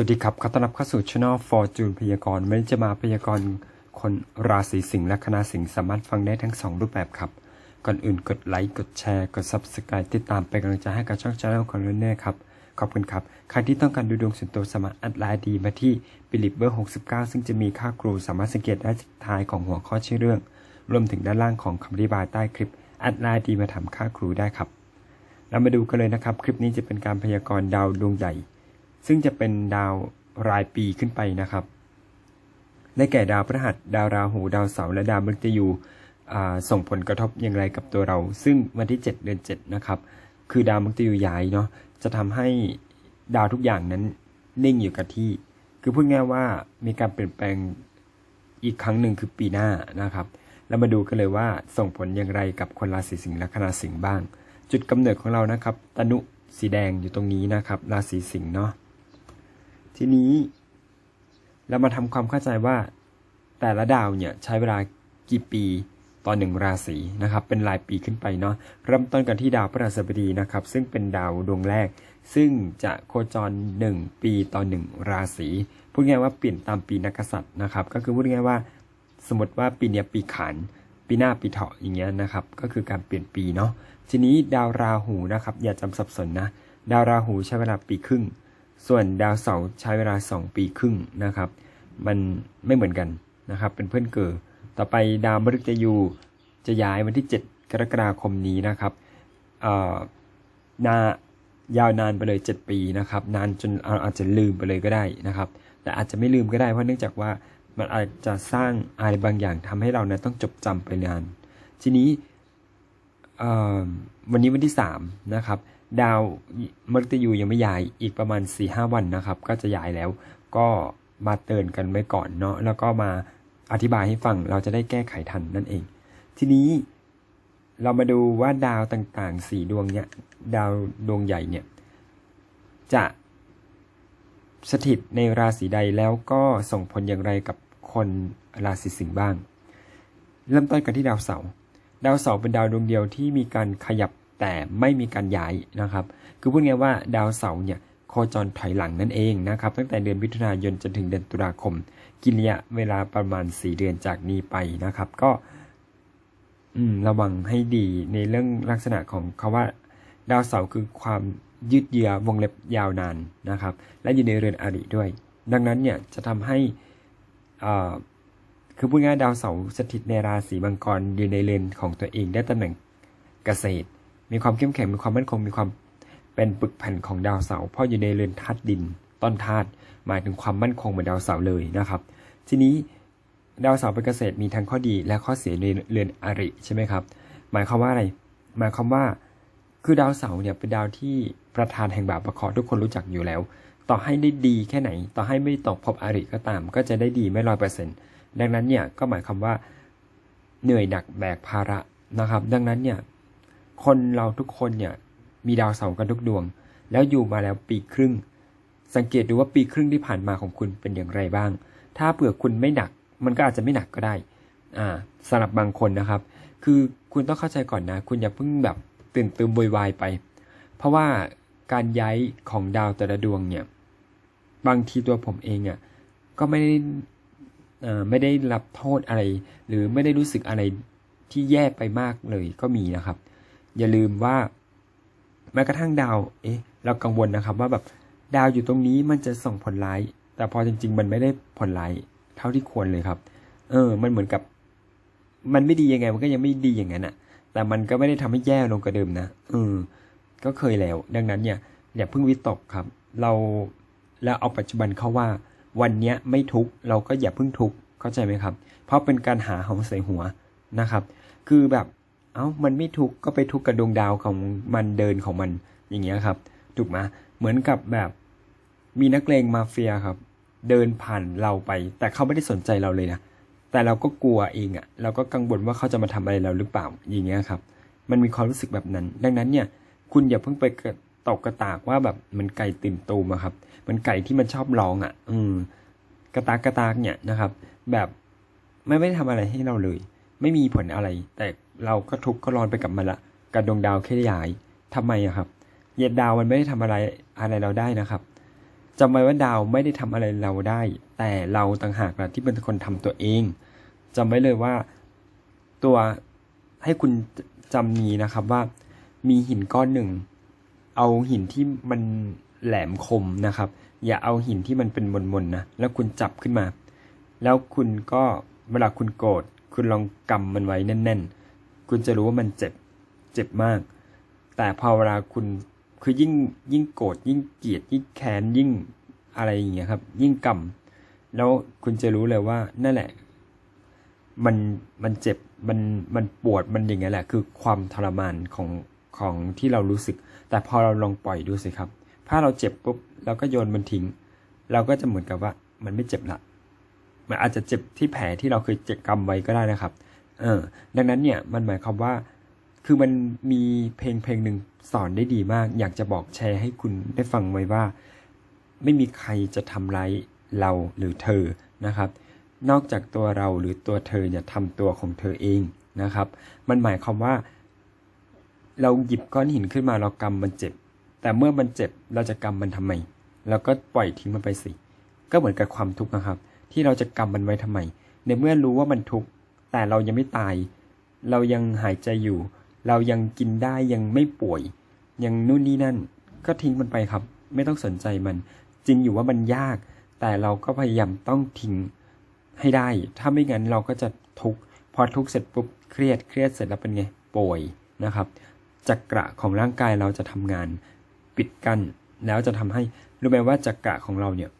สวัสดีครับ ขอต้อนรับเข้าสู่ช่อง Fortune พยากรณ์วันนี้จะมาพยากรณ์คนราศีสิงห์และคณะสิงห์สามารถฟังได้ทั้ง 2 รูปแบบครับ ก่อนอื่นกดไลค์ กดแชร์ กด Subscribe ติดตามเป็นกำลังใจให้กับช่องชาแนลของเราเน่ครับ ขอบคุณครับ ใครที่ต้องการดูดวงส่วนตัวสามารถแอดไลน์ดีมาที่บิลิเบอร์69 ซึ่งจะมีค่าครูสามารถสังเกตได้ที่ท้ายของหัวข้อชื่อเรื่อง รวมถึงด้านล่างของคำอธิบายใต้คลิปแอดไลน์ดีมาถามค่าครูได้ครับเรามาดูกันเลยนะครับ คลิปนี้จะเป็นการพยากรณ์ดาวดวงใหญ่ ซึ่งจะเป็นดาวรายปีขึ้นไปนะครับ ได้แก่ดาวพฤหัส ดาวราหู ดาวเสาร์และดาวมฤตยูส่งผลกระทบอย่างไรกับตัวเรา ซึ่งวันที่ 7 เดือน 7 นะครับ คือดาวมฤตยูย้ายเนาะ จะทำให้ดาวทุกอย่างนั้นนิ่งอยู่กับที่ คือพูดง่ายว่ามีการเปลี่ยนแปลงอีกครั้งหนึ่งคือปีหน้านะครับ แล้วมาดูกันเลยว่าส่งผลอย่างไรกับคนราศีสิงห์และคณะสิงห์บ้าง จุดกำเนิดของเรานะครับ ตนุสีแดงอยู่ตรงนี้นะครับ ราศีสิงห์เนาะ ทีนี้เรามาทำความเข้าใจว่าแต่ละดาวเนี่ยใช้เวลากี่ปีต่อหนึ่งราศีนะครับ เป็นรายปีขึ้นไปเนาะเริ่มต้นกันที่ดาวพฤหัสบดีนะครับ ซึ่งเป็นดาวดวงแรก ซึ่งจะโคจร 1 ปีต่อหนึ่งราศีพูดง่ายว่าเปลี่ยนตามปีนักษัตริย์นะครับ ก็คือพูดง่ายว่าสมมติว่าปีเนี้ยปีขานปีหน้าปีเถาะอย่างเงี้ยนะครับ ก็คือการเปลี่ยนปีเนาะทีนี้ดาวราหูนะครับ อย่าจำสับสนนะ ดาวราหูใช้เวลาปีครึ่ง ส่วนดาวเสาร์ใช้เวลา 2 ปีครึ่งนะครับ มันไม่เหมือนกันนะครับ เป็นเพื่อนเกิดต่อไปดาวมฤตยูจะย้ายวันที่ 7 กรกฎาคมนี้นะครับนายาวนานไปเลย 7 ปีนะครับ นานจนเราอาจจะลืมไปเลยก็ได้นะครับ แต่อาจจะไม่ลืมก็ได้เพราะเนื่องจากว่ามันอาจจะสร้างอะไรบางอย่างทำให้เรานะต้องจดจำไปนาน ทีนี้วันนี้วันที่3นะครับ ดาวมฤตยูยังไม่ย้ายอีกประมาณ 4-5 วันนะครับ ก็จะย้ายแล้วก็มาเตือนกันไว้ก่อนเนาะแล้วก็มาอธิบายให้ฟังเราจะได้แก้ไขทันนั่นเอง ทีนี้เรามาดูว่าดาวต่างๆ4ดวงเนี่ยดาวดวงใหญ่เนี่ยจะสถิตในราศีใดแล้วก็ส่งผลอย่างไรกับคนราศีสิงห์บ้าง เริ่มต้นกันที่ดาวเสาร์ดาวเสาร์เป็นดาวดวงเดียวที่มีการขยับ แต่ไม่มีการย้ายนะครับ คือพูดง่ายว่าดาวเสาร์เนี่ยโคจรถอยหลังนั่นเองนะครับ ตั้งแต่เดือนมิถุนายนจนถึงเดือนตุลาคม กินระยะเวลาประมาณ 4 เดือนจากนี้ไปนะครับ ก็ระวังให้ดีในเรื่องลักษณะของคาว่า ดาวเสาร์คือความยืดเยื้อวงเล็บยาวนานนะครับ และอยู่ในเรือนอริด้วย ดังนั้นเนี่ยจะทำให้คือพูดง่ายดาวเสาร์สถิตในราศีมังกรอยู่ในเรือนของตัวเองได้ตำแหน่งเกษตร มีความเข้มแข็งมีความมั่นคงมีความเป็นปึกแผ่นของดาวเสาร์เพราะอยู่ในเรือนธาตุดิน ต้นธาตุหมายถึงความมั่นคงเหมือนดาวเสาร์เลยนะครับ ทีนี้ดาวเสาร์เป็นเกษตรมีทั้งข้อดีและข้อเสียในเรือนอริใช่ไหมครับ หมายความว่าอะไร หมายความว่าคือดาวเสาร์เนี่ยเป็นดาวที่ประธานแห่งบาปประคราะห์ทุกคนรู้จักอยู่แล้ว ต่อให้ได้ดีแค่ไหน ต่อให้ไม่ตกพบอริก็ตาม ก็จะได้ดีไม่ร้อยเปอร์เซ็นต์ดังนั้นเนี่ยก็หมายความว่าเหนื่อยหนักแบกภาระนะครับ ดังนั้นเนี่ย คนเราทุกคนเนี่ยมีดาวเสาร์กันทุกดวง แล้วอยู่มาแล้วปีครึ่ง สังเกตดูว่าปีครึ่งที่ผ่านมาของคุณเป็นอย่างไรบ้าง ถ้าเผื่อคุณไม่หนัก มันก็อาจจะไม่หนักก็ได้ อ่าสำหรับบางคนนะครับ คือคุณต้องเข้าใจก่อนนะ คุณอย่าเพิ่งแบบตื่นตืมโวยวายไป เพราะว่าการย้ายของดาวแต่ละดวงเนี่ย บางทีตัวผมเองอะก็ไม่ได้อ่อไม่ได้รับโทษอะไร หรือไม่ได้รู้สึกอะไรที่แย่ไปมากเลยก็มีนะครับ อย่าลืมว่า แม้กระทั่งดาว เอ๊ะ เรากังวลนะครับว่าแบบดาวอยู่ตรงนี้มันจะส่งผลร้าย แต่พอจริง ๆ มันไม่ได้ผลร้ายเท่าที่ควรเลยครับ เออ มันเหมือนกับ มันไม่ดียังไง มันก็ยังไม่ดีอย่างนั้นอะแต่มันก็ไม่ได้ทำให้แย่ลงกว่าเดิมนะเออก็เคยแล้ว ดังนั้นเนี่ยอย่าเพิ่งวิตกครับ เราแล้วเอาปัจจุบันเข้าว่า วันเนี้ยไม่ทุกเราก็อย่าเพิ่งทุกเข้าใจไหมครับ เพราะเป็นการหาของใส่หัวนะครับ คือแบบ เอ้ามันไม่ทุกข์ก็ไปทุกข์กับดวงดาวของมันเดินของมันอย่างเงี้ยครับ ถูกไหมเหมือนกับแบบมีนักเลงมาเฟียครับ เดินผ่านเราไป แต่เขาไม่ได้สนใจเราเลยนะแต่เราก็กลัวเองอะ่ะ เราก็กังวลว่าเขาจะมาทำอะไรเราหรือเปล่าอย่างเงี้ยครับ มันมีความรู้สึกแบบนั้น ดังนั้นเนี่ย คุณอย่าเพิ่งไปตกกระตากว่าแบบมันไก่ตื่นตูมอะครับ มันไก่ที่มันชอบร้องอะ่ะ อืม กระตากกระตากเนี่ยนะครับ แบบไม่ไม่ได้ทำอะไรให้เราเลย ไม่มีผลอะไร แต่ เราก็ทุกข์ก็ร้อนไปกับมันละกับดวงดาวแค่ย้ายทำไมอะครับเหยียดดาวมันไม่ได้ทำอะไรอะไรเราได้นะครับจำไว้ว่าดาวไม่ได้ทำอะไรเราได้ แต่เราต่างหากนะที่เป็นคนทำตัวเองจำไว้เลยว่าตัวให้คุณจำนี้นะครับว่ามีหินก้อนหนึ่ง เอาหินที่มันแหลมคมนะครับ อย่าเอาหินที่มันเป็นมนๆนะแล้วคุณจับขึ้นมา แล้วคุณก็เวลาคุณโกรธคุณลองกำมันไว้แน่น ๆ คุณจะรู้ว่ามันเจ็บ เจ็บมาก แต่พอเวลาคุณคือยิ่งยิ่งโกรธยิ่งเกลียดยิ่งแค้นยิ่งอะไรอย่างเงี้ยครับ ยิ่งกำแล้วคุณจะรู้เลยว่านั่นแหละ มันมันเจ็บมันมันปวดมันอย่างเงี้ยแหละ คือความทรมานของของที่เรารู้สึก แต่พอเราลองปล่อยดูสิครับ ถ้าเราเจ็บปุ๊บเราก็โยนมันทิ้ง เราก็จะเหมือนกับว่า มันไม่เจ็บละมันอาจจะเจ็บที่แผลที่เราเคยเจ็บกำไว้ก็ได้นะครับ เออ ดังนั้นเนี่ยมันหมายความว่า คือมันมีเพลงเพลงหนึ่งสอนได้ดีมาก อยากจะบอกแชร์ให้คุณได้ฟังไว้ว่า ไม่มีใครจะทำร้ายเราหรือเธอนะครับ นอกจากตัวเราหรือตัวเธอเนี่ยทำตัวของเธอเองนะครับ มันหมายความว่า เราหยิบก้อนหินขึ้นมาเรากำมันเจ็บ แต่เมื่อมันเจ็บเราจะกำมันทำไมเราก็ปล่อยทิ้งมันไปสิ ก็เหมือนกับความทุกข์นะครับ ที่เราจะกำมันไว้ทำไม ในเมื่อรู้ว่ามันทุกข์ แต่เรายังไม่ตาย เรายังหายใจอยู่ เรายังกินได้ยังไม่ป่วย ยังนู่นนี่นั่น ก็ทิ้งมันไปครับ ไม่ต้องสนใจมัน จริงอยู่ว่ามันยาก แต่เราก็พยายามต้องทิ้งให้ได้ ถ้าไม่งั้นเราก็จะทุกข์พอทุกข์เสร็จปุ๊บเครียดเครียดเสร็จแล้วเป็นไงป่วยนะครับจักระของร่างกายเราจะทำงานปิดกั้นแล้วจะทำให้รู้ไหมว่าจักระของเราเนี่ย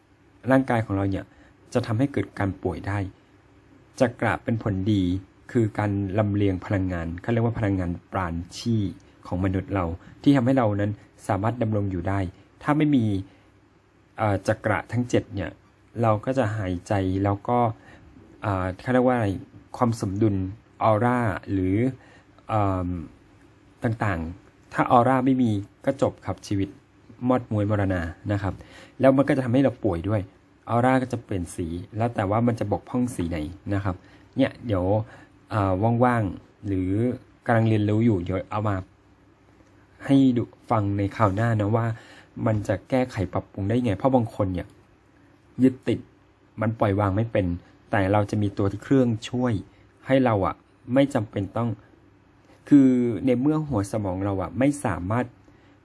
ร่างกายของเราเนี่ยจะทำให้เกิดการป่วยได้ จักระเป็นผลดีคือการลำเลียงพลังงานเขาเรียกว่าพลังงานปราณชีของมนุษย์เรา ที่ทำให้เรานั้นสามารถดำรงอยู่ได้ ถ้าไม่มีจักระทั้งเจ็ดเนี่ยเราก็จะหายใจแล้วก็เขาเรียกว่าอะไรความสมดุลออร่าหรืออต่างๆ ถ้าออร่าไม่มีก็จบครับชีวิตมอดมวยมรณานะครับ แล้วมันก็จะทำให้เราป่วยด้วย ออร่าก็จะเปลี่ยนสีแล้วแต่ว่ามันจะบกพร่องสีไหนนะครับ เนี่ยเดี๋ยวว่างๆหรือกำลังเรียนรู้อยู่เดี๋ยวเอามา ให้ดูฟังในข่าวหน้านะว่า มันจะแก้ไขปรับปรุงได้ไง เพราะบางคนเนี่ยยึดติดมันปล่อยวางไม่เป็น แต่เราจะมีตัวที่เครื่องช่วย ให้เราอะไม่จำเป็นต้อง คือในเมื่อหัวสมองเราอะไม่สามารถ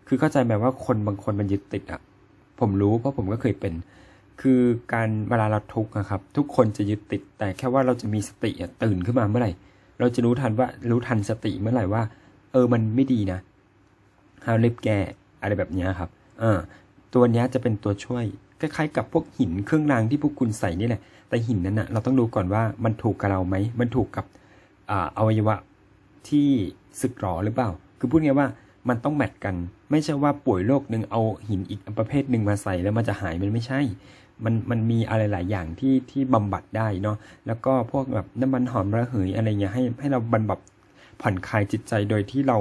คือเข้าใจไหมว่าคนบางคนมันยึดติดอะผมรู้เพราะผมก็เคยเป็น คือการเวลาเราทุกข์นะครับ ทุกคนจะยึดติด แต่แค่ว่าเราจะมีสติตื่นขึ้นมาเมื่อไหร่ เราจะรู้ทันว่ารู้ทันสติเมื่อไหร่ว่า เออมันไม่ดีนะห้ามรีบแก้อะไรแบบนี้ครับเออตัวนี้จะเป็นตัวช่วยคล้ายๆกับพวกหินเครื่องรางที่พวกคุณใส่นี่แหละ แต่หินนั้นนะเราต้องดูก่อนว่ามันถูกกับเราไหม มันถูกกับออวัยวะที่สึกหรอหรือเปล่า คือพูดง่ายว่ามันต้องแมทกัน ไม่ใช่ว่าป่วยโรคหนึ่งเอาหินอีกประเภทหนึ่งมาใส่แล้วมันจะหายมันไม่ใช่ มันมันมีอะไรหลายอย่างที่ที่บำบัดได้เนาะแล้วก็พวกแบบน้ำมันหอมระเหยอะไรเงี้ยให้ให้เราบรรบับผ่อนคลายจิตใจโดยที่เรา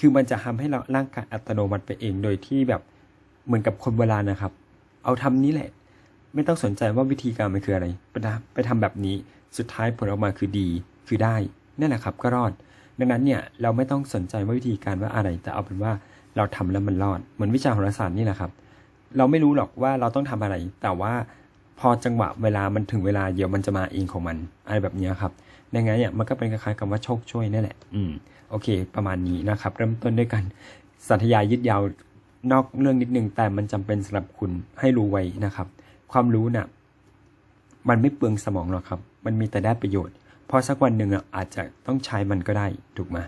คือมันจะทำให้เราร่างกายอัตโนมัติไปเองโดยที่แบบเหมือนกับคนโบราณนะครับ เอาทำนี้แหละ ไม่ต้องสนใจว่าวิธีการมันคืออะไรไปทำไปทำแบบนี้สุดท้ายผลออกมาคือดีคือได้นั่นแหละครับก็รอด ดังนั้นเนี่ยเราไม่ต้องสนใจว่าวิธีการว่าอะไรแต่เอาเป็นว่าเราทำแล้วมันรอดเหมือนวิชาโหราศาสตร์นี่แหละครับ เราไม่รู้หรอกว่าเราต้องทำอะไร แต่ว่าพอจังหวะเวลามันถึงเวลาเดี๋ยวมันจะมาเองของมัน อะไรแบบเนี้ยครับดังนั้นเนี่ยมันก็เป็นคล้ายๆกับว่าโชคช่วยนั่นแหละ อืม โอเค ประมาณนี้นะครับ เริ่มต้นด้วยกัน สัทยายยืดยาวนอกเรื่องนิดนึง แต่มันจำเป็นสำหรับคุณให้รู้ไว้นะครับ ความรู้น่ะ มันไม่เปลืองสมองหรอกครับ มันมีแต่ได้ประโยชน์พอสักวันหนึ่งอะอาจจะต้องใช้มันก็ได้ถูกไหม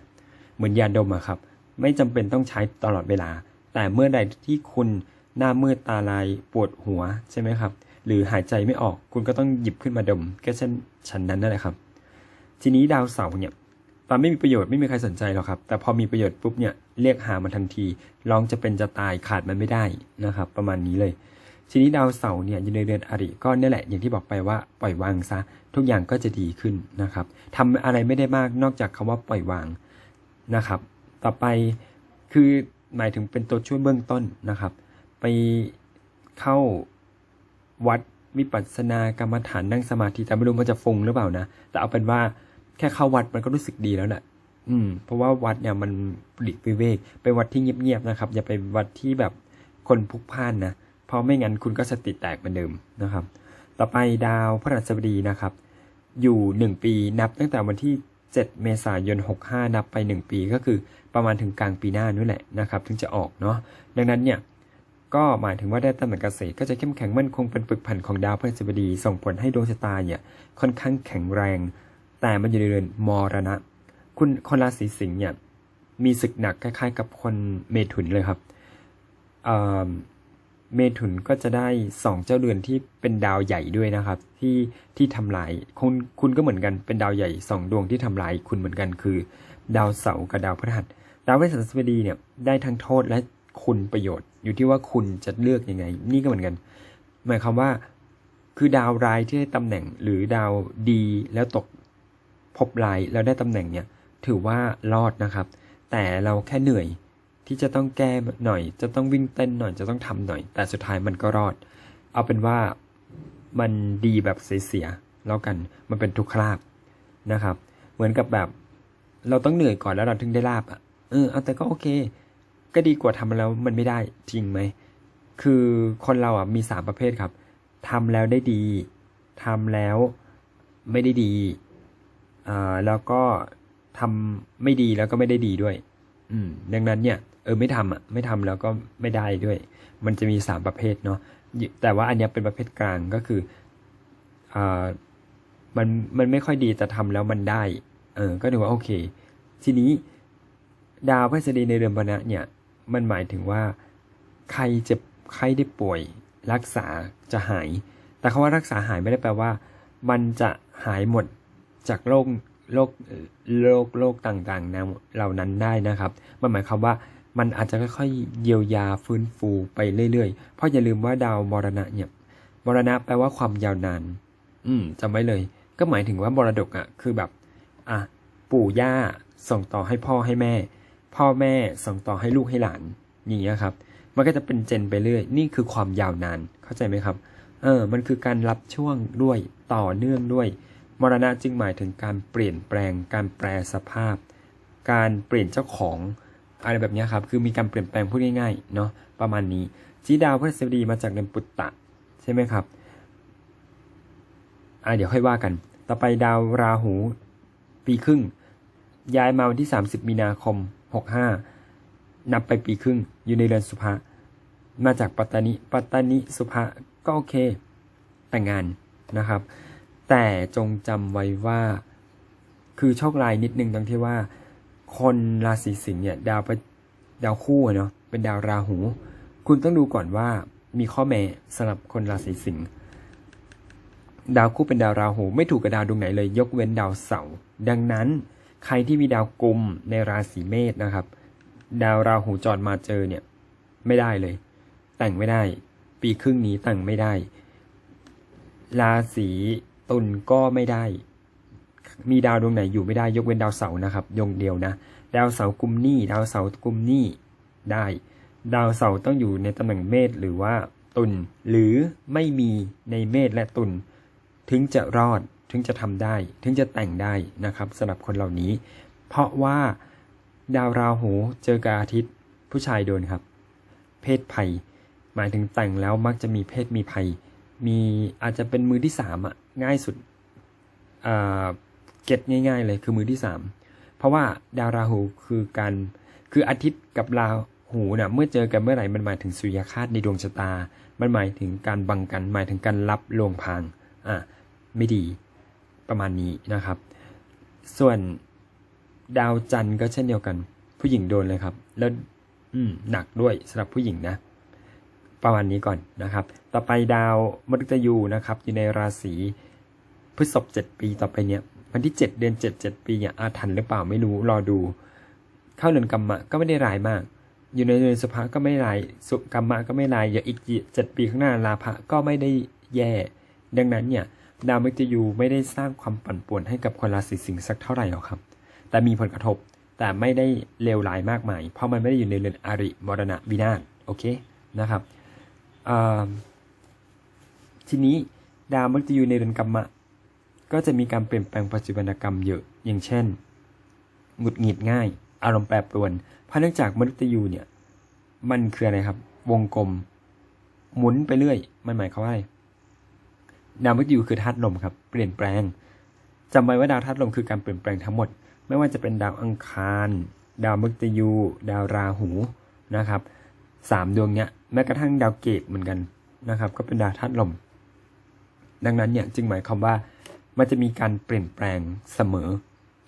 เหมือนยาดมอะครับ ไม่จำเป็นต้องใช้ตลอดเวลา แต่เมื่อใดที่คุณ หน้ามืดตาลายปวดหัวใช่ไหมครับ หรือหายใจไม่ออกคุณก็ต้องหยิบขึ้นมาดม ก็เช่นฉันนั้นนั่นแหละครับ ทีนี้ดาวเสาร์เนี่ยตอนไม่มีประโยชน์ไม่มีใครสนใจหรอกครับ แต่พอมีประโยชน์ปุ๊บเนี่ยเรียกหามันทันที ลองจะเป็นจะตายขาดมันไม่ได้นะครับ ประมาณนี้เลย ทีนี้ดาวเสาร์เนี่ยอยู่ในเดือนอริก็เนี่ยแหละ อย่างที่บอกไปว่าปล่อยวางซะ ทุกอย่างก็จะดีขึ้นนะครับทำอะไรไม่ได้มากนอกจากคำว่าปล่อยวางนะครับ ต่อไปคือหมายถึงเป็นตัวช่วยเบื้องต้นนะครับ ไปเข้าวัดวิปัสสนากรรมฐานนั่งสมาธิแต่ไม่รู้มันจะฟงหรือเปล่านะ แต่เอาเป็นว่าแค่เข้าวัดมันก็รู้สึกดีแล้วแหละอืม เพราะว่าวัดเนี่ยมันปลีกวิเวกไปวัดที่เงียบๆนะครับ อย่าไปวัดที่แบบคนพลุกพล่านนะ เพราะไม่งั้นคุณก็สติแตกเหมือนเดิมนะครับ ต่อไปดาวพฤหัสบดีนะครับ อยู่1ปีนับตั้งแต่วันที่ 7 เมษายน 65 นับไป 1 ปีก็คือประมาณถึงกลางปีหน้านู่นแหละนะครับ ถึงจะออกเนาะดังนั้นเนี่ย ก็หมายถึงว่าได้ตำแหน่งเกษตรก็จะเข้มแข็งมั่นคงเป็นปึกผันของดาวพฤหัสบดีส่งผลให้ดวงชะตาเนี่ยค่อนข้างแข็งแรง แต่มันอยู่ในเรือนมรณะ คุณคนราศีสิงห์เนี่ยมีศึกหนักคล้ายๆ กับคนเมถุนเลยครับเอ่อเมถุนก็จะได้สองเจ้าเรือนที่เป็นดาวใหญ่ด้วยนะครับ ที่ที่ทำลายคุณคุณก็เหมือนกันเป็นดาวใหญ่สองดวงที่ทำลายคุณเหมือนกันคือ ดาวเสาร์กับดาวพฤหัสดาวพฤหัสบดีเนี่ยได้ทั้งโทษและ คุณประโยชน์ อยู่ที่ว่าคุณจะเลือกยังไง นี่ก็เหมือนกัน หมายความว่า คือดาวร้ายที่ได้ตำแหน่งหรือดาวดีแล้วตกพบลายแล้วได้ตำแหน่งเนี่ย ถือว่ารอดนะครับ แต่เราแค่เหนื่อยที่จะต้องแก้หน่อย จะต้องวิ่งเต้นหน่อยจะต้องทำหน่อย แต่สุดท้ายมันก็รอด เอาเป็นว่ามันดีแบบเสียๆแล้วกันมันเป็นทุกขลาบนะครับ เหมือนกับแบบ เราต้องเหนื่อยก่อนแล้วเราถึงได้ลาบอะเออเอาแต่ก็โอเค ก็ดีกว่าทำแล้วมันไม่ได้จริงไหม คือคนเราอะมีสามประเภทครับทำแล้วได้ดีทำแล้วไม่ได้ดีอ่าแล้วก็ทำไม่ดีแล้วก็ไม่ได้ดีด้วย อืม ดังนั้นเนี่ย เออไม่ทำอะ ไม่ทำแล้วก็ไม่ได้ด้วย มันจะมีสามประเภทเนาะแต่ว่าอันเนี้ยเป็นประเภทกลางก็คืออ่ามันมันไม่ค่อยดีแต่ทำแล้วมันได้ เออ ก็ถือว่าโอเค ทีนี้ดาวพฤหัสดีในเรือนพนะเนี่ย มันหมายถึงว่า ใครเจ็บใครได้ป่วย รักษาจะหาย แต่คำว่ารักษาหายไม่ได้แปลว่า มันจะหายหมดจากโรคโรคโรคโรคต่างๆนะเหล่านั้นได้นะครับ มันหมายความว่ามันอาจจะค่อยๆเยียวยาฟื้นฟูไปเรื่อยๆ เพราะอย่าลืมว่าดาวมรณะเนี่ยมรณะแปลว่าความยาวนาน อืมจำไว้เลย ก็หมายถึงว่ามรดกอะ คือแบบ อะ ปู่ย่าส่งต่อให้พ่อให้แม่ พ่อแม่ส่งต่อให้ลูกให้หลานอย่างเงี้ยครับ มันก็จะเป็นเจนไปเรื่อย นี่คือความยาวนานเข้าใจไหมครับ เออ มันคือการรับช่วงด้วยต่อเนื่องด้วย มรณะจึงหมายถึงการเปลี่ยนแปลง การแปลสภาพ การเปลี่ยนเจ้าของอะไรแบบนี้ครับ คือมีการเปลี่ยนแปลงพูดง่ายๆเนาะประมาณนี้จีดาวพฤหัสบดีมาจากเดือนปุตตะใช่ไหมครับอ่าเดี๋ยวค่อยว่ากัน ต่อไปดาวราหูปีครึ่งย้ายมาวันที่ 30 มีนาคม 65 นับไปปีครึ่ง อยู่ในเรือนสุภะมาจากปัตตานิปัตตานิสุภะก็โอเค แต่งงานนะครับ แต่จงจำไว้ว่า คือโชคลายนิดนึงตรงที่ว่า คนราศีสิงห์เนี่ยดาวไปดาวคู่เนาะเป็นดาวราหู คุณต้องดูก่อนว่ามีข้อแม้สำหรับคนราศีสิงห์ดาวคู่เป็นดาวราหู ไม่ถูกกับดาวดวงไหนเลย ยกเว้นดาวเสาร์ดังนั้น ใครที่มีดาวกุมในราศีเมษนะครับ ดาวราหูจอดมาเจอเนี่ย ไม่ได้เลย แต่งไม่ได้ ปีครึ่งนี้แต่งไม่ได้ ราศีตุลก็ไม่ได้ มีดาวดวงไหนอยู่ไม่ได้ ยกเว้นดาวเสาร์นะครับดวงเดียวนะ ดาวเสาร์กุมหนี้ดาวเสาร์กุมหนี้ได้ ดาวเสาร์ต้องอยู่ในตำแหน่งเมษหรือว่าตุลหรือไม่มีในเมษและตุลถึงจะรอด ถึงจะทำได้ ถึงจะแต่งได้นะครับสำหรับคนเหล่านี้ เพราะว่าดาวราหูเจอกับอาทิตย์ผู้ชายโดนครับ เพศภัย หมายถึงแต่งแล้วมักจะมีเพศมีภัย มีอาจจะเป็นมือที่สามอะง่ายสุดเก็ตง่าย ๆ เลยคือมือที่สามเพราะว่าดาวราหูคือการคืออาทิตย์กับราหูเนะ่ะเมื่อเจอกันเมื่อไหร่มันหมายถึงสุริยคาตในดวงชะตา มันหมายถึงการบังกันหมายถึงการรับลวงพางอะไม่ดี ประมาณนี้นะครับ ส่วนดาวจันทร์ก็เช่นเดียวกัน ผู้หญิงโดนเลยครับ แล้วอืมหนักด้วยสำหรับผู้หญิงนะ ประมาณนี้ก่อนนะครับ ต่อไปดาวมฤตยูนะครับ อยู่ในราศีพฤษภเจ็ดปีต่อไปเนี่ยวันที่เจ็ดเดือนเจ็ดเจ็ดปีเนี่ยอาถรรพ์หรือเปล่าไม่รู้รอดู เข้าเดือนกรรมะก็ไม่ได้ร้ายมาก อยู่ในเดือนสุภะก็ไม่ร้ายสุกรรมะก็ไม่ร้ายอย่าอีกเจ็ดปีข้างหน้าลาภะก็ไม่ได้แย่ ดังนั้นเนี่ย ดาวมฤตยูไม่ได้สร้างความปั่นป่วนให้กับคนราศีสิงห์สักเท่าไหร่หรอกครับ แต่มีผลกระทบแต่ไม่ได้เลวร้ายมากมาย เพราะมันไม่ได้อยู่ในเรือนอริมรณะวินาศโอเคนะครับทีนี้ดาวมฤตยูในเรือนกรรมะ ก็จะมีการเปลี่ยนแปลงปัจจุบันกรรมเยอะ อย่างเช่นหงุดหงิดง่าย อารมณ์แปรปรวน เพราะเนื่องจากมฤตยูเนี่ย มันคืออะไรครับ วงกลม หมุนไปเรื่อย มันหมายความว่าอะไร ดาวมฤตยูคือธาตุลมครับ เปลี่ยนแปลงจำไว้ว่าดาวธาตุลมคือการเปลี่ยนแปลงทั้งหมด ไม่ว่าจะเป็นดาวอังคาร ดาวมฤตยู ดาวราหูนะครับสามดวงเนี้ยแม้กระทั่งดาวเกตเหมือนกันนะครับ ก็เป็นดาวธาตุลม ดังนั้นเนี่ยจึงหมายความว่ามันจะมีการเปลี่ยนแปลงเสมอ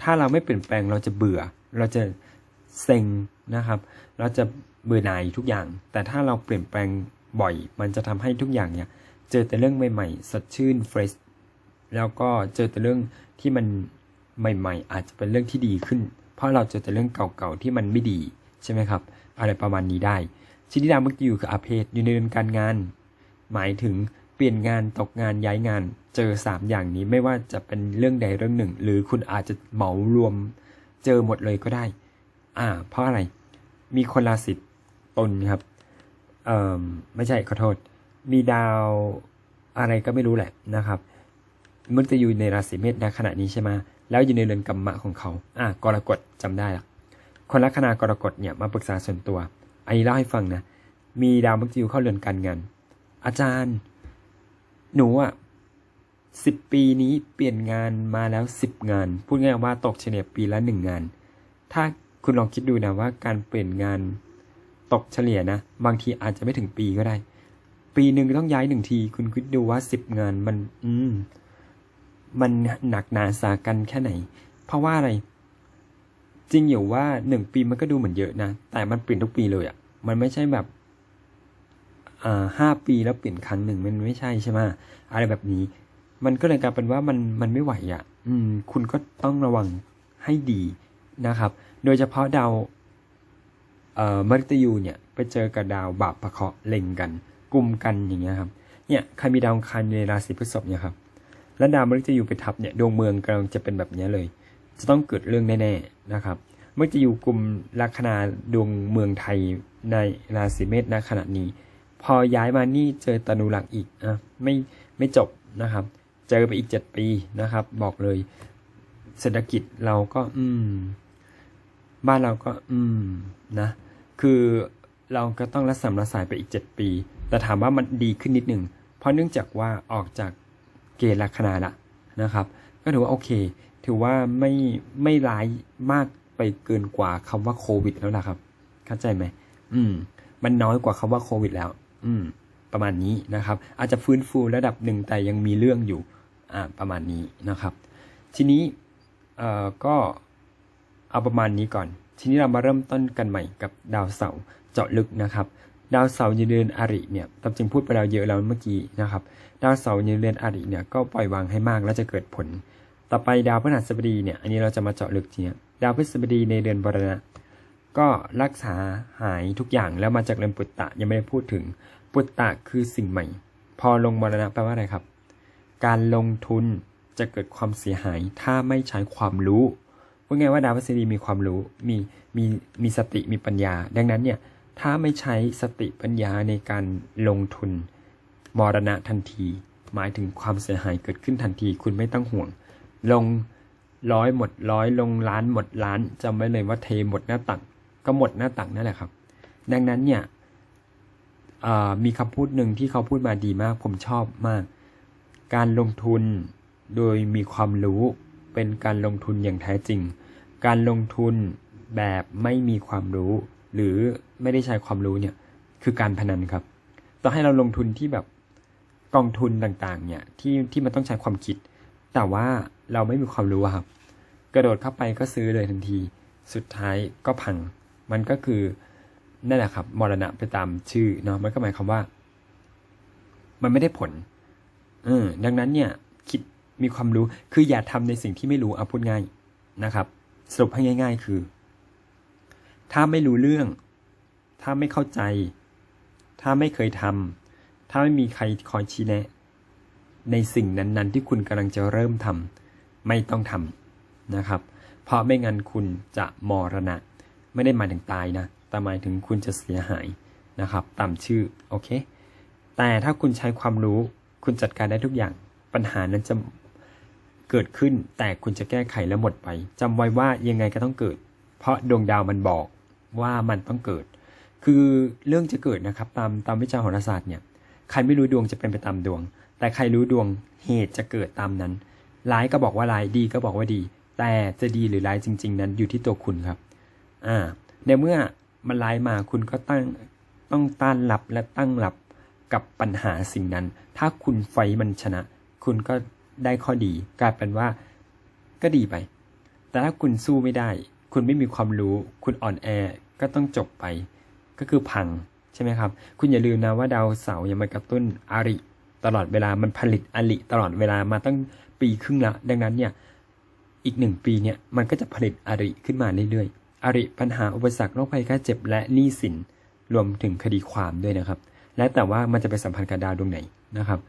ถ้าเราไม่เปลี่ยนแปลงเราจะเบื่อ เราจะเซ็งนะครับ เราจะเบื่อหน่ายทุกอย่าง แต่ถ้าเราเปลี่ยนแปลงบ่อย มันจะทำให้ทุกอย่างเนี่ย เจอแต่เรื่องใหม่ๆ สดชื่นเฟรชแล้วก็เจอแต่เรื่องที่มันใหม่ๆ อาจจะเป็นเรื่องที่ดีขึ้น เพราะเราเจอแต่เรื่องเก่าๆที่มันไม่ดีใช่ไหมครับ อะไรประมาณนี้ได้ชินิดาวมุกอยู่คืออาเพศอยู่ในเดือนการงาน หมายถึงเปลี่ยนงานตกงานย้ายงาน เจอสามอย่างนี้ไม่ว่าจะเป็นเรื่องใดเรื่องหนึ่ง หรือคุณอาจจะเหมารวม เจอหมดเลยก็ได้ อ่า เพราะอะไรมีคนราศีตนครับ เอ่อไม่ใช่ขอโทษ มีดาวอะไรก็ไม่รู้แหละนะครับมันจะอยู่ในราศีเมษในขณะนี้ใช่ไหมแล้วอยู่ในเรือนกรรมะของเขาอะกรกฎจำได้ละคนลัคนากรกฎเนี่ยมาปรึกษาส่วนตัว อันนี้เล่าให้ฟังนะ มีดาวมักจิวเข้าเรือนการงาน อาจารย์ หนูอะสิบปีนี้เปลี่ยนงานมาแล้วสิบงาน พูดง่ายๆว่าตกเฉลี่ยปีละหนึ่งงาน ถ้าคุณลองคิดดูนะว่าการเปลี่ยนงานตกเฉลี่ยนะ บางทีอาจจะไม่ถึงปีก็ได้ ปีหนึ่งต้องย้ายหนึ่งที คุณคิดดูว่าสิบงานมัน อืม มันหนักหนาสากันแค่ไหน เพราะว่าอะไร จริงอยู่ว่าหนึ่งปีมันก็ดูเหมือนเยอะนะ แต่มันเปลี่ยนทุกปีเลยอะ่ะ มันไม่ใช่แบบอ่าห้าปีแล้วเปลี่ยนครั้งหนึ่งมันไม่ใช่ใช่ไหมอะไรแบบนี้ มันก็เลยกลายเป็นว่ามันมันไม่ไหวอะ่ะ อืม คุณก็ต้องระวังให้ดีนะครับ โดยเฉพาะดาวเอ่อมฤตยูเนี่ย ไปเจอกับดาวบาปพระเคราะห์เล็งกัน กลุ่มกันอย่างเงี้ยครับเนี่ยใครมีดาวคารในราศีพฤษภเนี่ยครับและดาวมฤตยูไปทับเนี่ยดวงเมืองกำลังจะเป็นแบบนี้เลย จะต้องเกิดเรื่องแน่ๆนะครับเมื่อจะอยู่กลุ่มลัคนาดวงเมืองไทยในราศีเมษณขณะนี้ พอย้ายมานี่เจอตนุหลักอีกอะไม่ไม่จบนะครับ เจอไปอีกเจ็ดปีนะครับ บอกเลย เศรษฐกิจเราก็อืม บ้านเราก็ อืมนะ คือเราก็ต้องรักษาระสายไปอีกเจ็ดปี แต่ถามว่ามันดีขึ้นนิดหนึ่ง เพราะเนื่องจากว่าออกจากเกณฑ์ลัคนาละนะครับ ก็ถือว่าโอเค ถือว่าไม่ไม่ร้ายมากไปเกินกว่าคำว่าโควิด แล้วนะครับ เข้าใจไหม อืม มันน้อยกว่าคำว่าโควิด แล้ว อืม ประมาณนี้นะครับ อาจจะฟื้นฟูระดับหนึ่งแต่ยังมีเรื่องอยู่ อ่า ประมาณนี้นะครับ ทีนี้ เอ่อ ก็เอาประมาณนี้ก่อน ทีนี้เรามาเริ่มต้นกันใหม่กับดาวเสาร์เจาะลึกนะครับ ดาวเสาร์ในเดือนอริเนี่ยตามจริงพูดไปแล้วเยอะแล้วเมื่อกี้นะครับ ดาวเสาร์ในเดือนอริเนี่ยก็ปล่อยวางให้มากแล้วจะเกิดผล ต่อไปดาวพฤหัสบดีเนี่ยอันนี้เราจะมาเจาะลึกทีเนี้ยดาวพฤหัสบดีในเดือนบรณะก็รักษาหายทุกอย่างแล้วมาจากเรือนปุตตะยังไม่ได้พูดถึงปุตตะคือสิ่งใหม่ พอลงมรณะแปลว่าอะไรครับ การลงทุนจะเกิดความเสียหาย ถ้าไม่ใช้ความรู้ว่าไงว่าดาวพฤหัสบดีมีความรู้มีมีมีสติมีปัญญา ดังนั้นเนี่ย ถ้าไม่ใช้สติปัญญาในการลงทุนมรณะทันที หมายถึงความเสียหายเกิดขึ้นทันที คุณไม่ต้องห่วง ลงร้อยหมดร้อยลงล้านหมดล้านจำไว้เลยว่าเทหมดหน้าตัก ก็หมดหน้าตักนั่นแหละครับ ดังนั้นเนี่ยมีคำพูดหนึ่งที่เขาพูดมาดีมาก ผมชอบมาก การลงทุนโดยมีความรู้เป็นการลงทุนอย่างแท้จริง การลงทุนแบบไม่มีความรู้ หรือไม่ได้ใช้ความรู้เนี่ยคือการพนันครับต่อให้เราลงทุนที่แบบกองทุนต่างๆ เนี่ยที่ที่มันต้องใช้ความคิด แต่ว่าเราไม่มีความรู้ครับ กระโดดเข้าไปก็ซื้อเลยทันที สุดท้ายก็พัง มันก็คือนั่นแหละครับมรณะไปตามชื่อเนาะมันก็หมายความว่า มันไม่ได้ผลเออดังนั้นเนี่ยคิดมีความรู้คืออย่าทำในสิ่งที่ไม่รู้เอาพูดง่ายนะครับ สรุปให้ง่าย ๆ คือ ถ้าไม่รู้เรื่อง ถ้าไม่เข้าใจ ถ้าไม่เคยทำถ้าไม่มีใครคอยชี้แนะ ในสิ่งนั้น ๆ ที่คุณกำลังจะเริ่มทำไม่ต้องทำนะครับ เพราะไม่งั้นคุณจะมรณะ ไม่ได้หมายถึงตายนะ แต่หมายถึงคุณจะเสียหายนะครับ ตามชื่อ โอเค แต่ถ้าคุณใช้ความรู้ คุณจัดการได้ทุกอย่าง ปัญหานั้นจะเกิดขึ้น แต่คุณจะแก้ไขแล้วหมดไปจำไว้ว่ายังไงก็ต้องเกิด เพราะดวงดาวมันบอก ว่ามันต้องเกิด คือเรื่องจะเกิดนะครับ ตามตามวิชาโหราศาสตร์เนี่ยใครไม่รู้ดวงจะเป็นไปตามดวง แต่ใครรู้ดวงเหตุจะเกิดตามนั้นร้ายก็บอกว่าร้ายดีก็บอกว่าดี แต่จะดีหรือร้ายจริง ๆ นั้นอยู่ที่ตัวคุณครับอ่าในเมื่อมันร้ายมาคุณก็ตั้งต้องต้านรับและตั้งรับกับปัญหาสิ่งนั้น ถ้าคุณไฟมันชนะ คุณก็ได้ข้อดี กลายเป็นว่าก็ดีไป แต่ถ้าคุณสู้ไม่ได้ คุณไม่มีความรู้ คุณอ่อนแอก็ต้องจบไป ก็คือพังใช่ไหมครับ คุณอย่าลืมนะว่าดาวเสาร์ยังมากระตุ้นอาริ ตลอดเวลามันผลิตอริตลอดเวลามาตั้งปีครึ่งละดังนั้นเนี่ยอีกหนึ่งปีเนี่ยมันก็จะผลิตอริขึ้นมาเรื่อยๆอริปัญหาอุปสรรคโรคภัยแค่เจ็บและหนี้สินรวมถึงคดีความด้วยนะครับ และแต่ว่ามันจะไปสัมพันธ์กับดาวดวงไหนนะครับ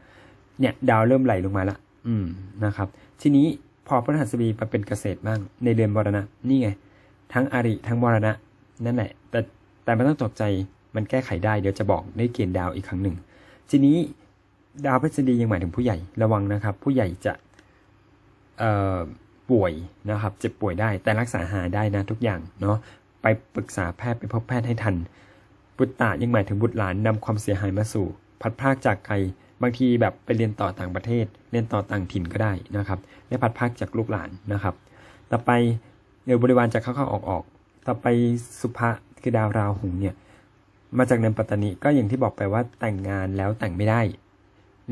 เนี่ยดาวเริ่มไหลลงมาละอืมนะครับ ทีนี้พอพระหัสบดีมาเป็นเกษตรบ้างในเดือนมรณะนี่ไง ทั้งอริทั้งมรณะ นั่นแหละ แต่แต่ไม่ต้องตกใจมันแก้ไขได้เดี๋ยวจะบอกในเกณฑ์ดาวอีกครั้งหนึ่ง ทีนี้ดาวพฤษฎียังหมายถึงผู้ใหญ่ระวังนะครับ ผู้ใหญ่จะเอ่อป่วยนะครับเจ็บป่วยได้แต่รักษาหายได้นะทุกอย่างเนาะไปปรึกษาแพทย์ไปพบแพทย์ให้ทัน บุตรตายังหมายถึงบุตรหลานนำความเสียหายมาสู่ พัดพากจากไกลบางทีแบบไปเรียนต่อต่างประเทศ เรียนต่อต่างถิ่นก็ได้นะครับได้พัดพากจากลูกหลานนะครับ ต่อไป บริวารจะเข้าๆออกๆต่อไปสุภะคือดาวราหูเนี่ย มาจากเดือนปัตตานีก็อย่างที่บอกไปว่าแต่งงานแล้วแต่งไม่ได้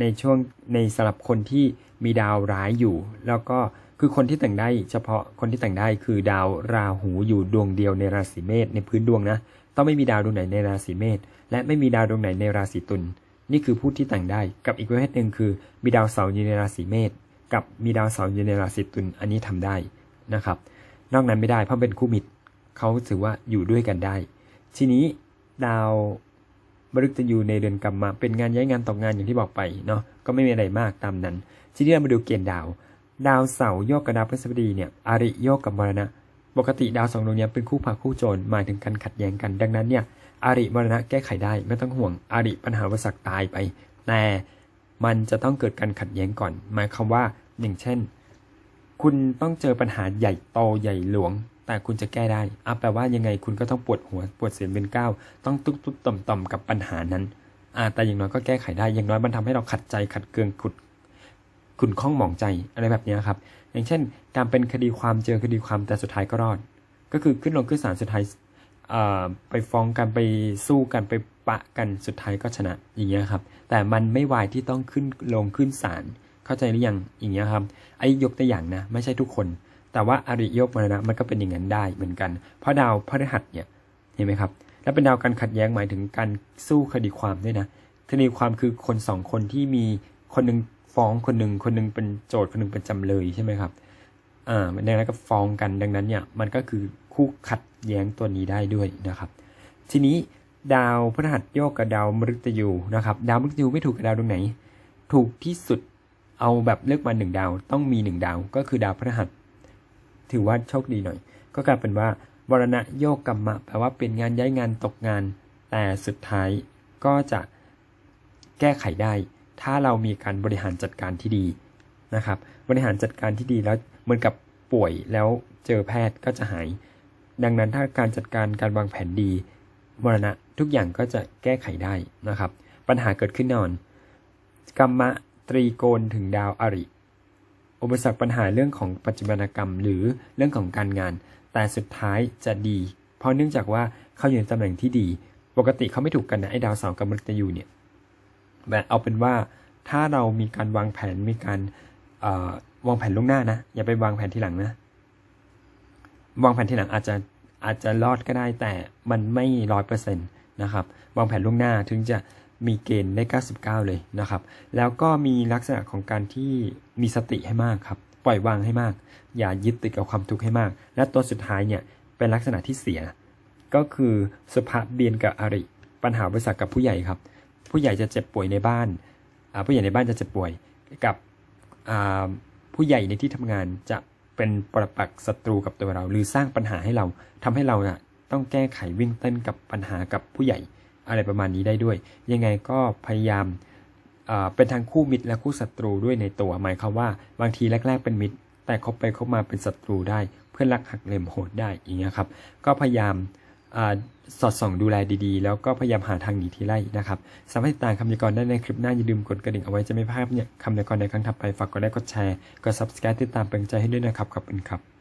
ในช่วงในสำหรับคนที่มีดาวร้ายอยู่ แล้วก็คือคนที่แต่งได้ เฉพาะคนที่แต่งได้คือดาวราหูอยู่ดวงเดียวในราศีเมษในพื้นดวงนะต้องไม่มีดาวดวงไหนในราศีเมษและไม่มีดาวดวงไหนในราศีตุลนี่คือผู้ที่แต่งได้ กับอีกประเภทหนึ่งคือ มีดาวเสาร์อยู่ในราศีเมษกับมีดาวเสาร์อยู่ในราศีตุลอันนี้ทำได้นะครับ นอกนั้นไม่ได้เพราะเป็นคู่มิตรเขาถือว่าอยู่ด้วยกันได้ ทีนี้ดาวบฤกจะอยู่ในเดือนกรรมะเป็นงานย้ายงานตกงานอย่างที่บอกไปเนาะก็ไม่มีอะไรมากตามนั้น ทีนี้เรามาดูเกณฑ์ดาว ดาวเสาร์โยกกับดาวพฤหัสบดีเนี่ยอริโยกกับมรณะ ปกติดาวสองดวงนี้เป็นคู่พาคู่โจรหมายถึงการขัดแย้งกัน ดังนั้นเนี่ยอริมรณะแก้ไขได้ไม่ต้องห่วงอริปัญหาอุปสรรคตายไป แต่มันจะต้องเกิดการขัดแย้งก่อน หมายความว่าอย่างเช่น คุณต้องเจอปัญหาใหญ่โตใหญ่หลวง แต่คุณจะแก้ได้อะแปลว่ายังไงคุณก็ต้องปวดหัวปวดเสียนเป็นก้าวต้องตุ๊บตุ๊บต่อมต่อมกับปัญหานั้นอ่าแต่อย่างน้อยก็แก้ไขได้ อย่างน้อยมันทำให้เราขัดใจขัดเคืองขุดขุนข้องหมองใจอะไรแบบนี้ครับ อย่างเช่น การเป็นคดีความเจอคดีความแต่สุดท้ายก็รอด ก็คือขึ้นลงขึ้นศาลสุดท้ายไปฟ้องกันไปสู้กันไปปะกันสุดท้ายก็ชนะอย่างเงี้ยครับ แต่มันไม่วายที่ต้องขึ้นลงขึ้นศาล เข้าใจหรือยังอย่างเงี้ยครับไอ้ยกตัวอย่างนะ ไม่ใช่ทุกคน แต่ว่าอริยกมรณะมันก็เป็นอย่างนั้นได้เหมือนกัน เพราะดาวพฤหัสเนี่ยเห็นไหมครับ แล้วเป็นดาวการขัดแย้งหมายถึงการสู้คดีความด้วยนะคดีความคือคนสองคนที่มีคนหนึ่งฟ้องคนหนึ่งคนหนึ่งเป็นโจทย์คนหนึ่งเป็นจำเลยใช่ไหมครับอ่าดังนั้นก็ฟ้องกันดังนั้นเนี่ยมันก็คือคู่ขัดแย้งตัวนี้ได้ด้วยนะครับ ทีนี้ดาวพฤหัสโยกกับดาวมฤตยูนะครับ ดาวมฤตยูไม่ถูกกับดาวดวงไหน ถูกที่สุด เอาแบบเลือกมาหนึ่งดาวต้องมีหนึ่งดาวก็คือดาวพฤหัส ถือว่าโชคดีหน่อย ก็กลายเป็นว่ามรณะโยกกรรมะแปลว่าเป็นงานย้ายงานตกงาน แต่สุดท้ายก็จะแก้ไขได้ ถ้าเรามีการบริหารจัดการที่ดีนะครับ บริหารจัดการที่ดีแล้วเหมือนกับป่วยแล้วเจอแพทย์ก็จะหาย ดังนั้นถ้าการจัดการการวางแผนดีมรณะทุกอย่างก็จะแก้ไขได้นะครับ ปัญหาเกิดขึ้นนอนกรรมะ ตรีโกณถึงดาวอริ อุปสรรคปัญหาเรื่องของปัจจุบันกรรมหรือเรื่องของการงาน แต่สุดท้ายจะดี เพราะเนื่องจากว่าเขาอยู่ในตำแหน่งที่ดี ปกติเขาไม่ถูกกันนะไอ้ดาวเสาร์กับมฤตยูเนี่ยแต่เอาเป็นว่าถ้าเรามีการวางแผนมีการวางแผนล่วงหน้านะ อย่าไปวางแผนทีหลังนะ วางแผนทีหลังอาจจะอาจจะรอดก็ได้แต่มันไม่ร้อยเปอร์เซ็นต์นะครับ วางแผนล่วงหน้าถึงจะ มีเกณฑ์ได้ 99 เลยนะครับ แล้วก็มีลักษณะของการที่มีสติให้มากครับ ปล่อยวางให้มาก อย่ายึดติดกับความทุกข์ให้มาก และตัวสุดท้ายเนี่ยเป็นลักษณะที่เสีย ก็คือสุภาพเบียนกับอริ ปัญหาบริษัทกับผู้ใหญ่ครับ ผู้ใหญ่จะเจ็บป่วยในบ้านอ่าผู้ใหญ่ในบ้านจะเจ็บป่วย กับอ่าผู้ใหญ่ในที่ทำงานจะเป็นปรปักษ์ศัตรูกับตัวเรา หรือสร้างปัญหาให้เราทำให้เราน่ะต้องแก้ไขวิ่งเต้นกับปัญหากับผู้ใหญ่ อะไรประมาณนี้ได้ด้วย ยังไงก็พยายามเป็นทางคู่มิตรและคู่ศัตรูด้วยในตัวหมายความว่าบางทีแรก ๆ เป็นมิตร แต่คบไปคบมาเป็นศัตรูได้ เพื่อนรักหักเหลี่ยมโหดได้อย่างเงี้ยครับก็พยายามอสอดส่องดูแลดีๆ แล้วก็พยายามหาทางหนีทีไล่นะครับสามารถติดตามคำพยากรได้ในคลิปหน้าอย่าลืมกดกระดิ่งเอาไว้จะไม่พลาดเนี่ยคำพยากรในครั้งถัดไปฝากกดไลค์กดแชร์กด subscribe ติดตามเป็นใจให้ด้วยนะครับขอบคุณครับ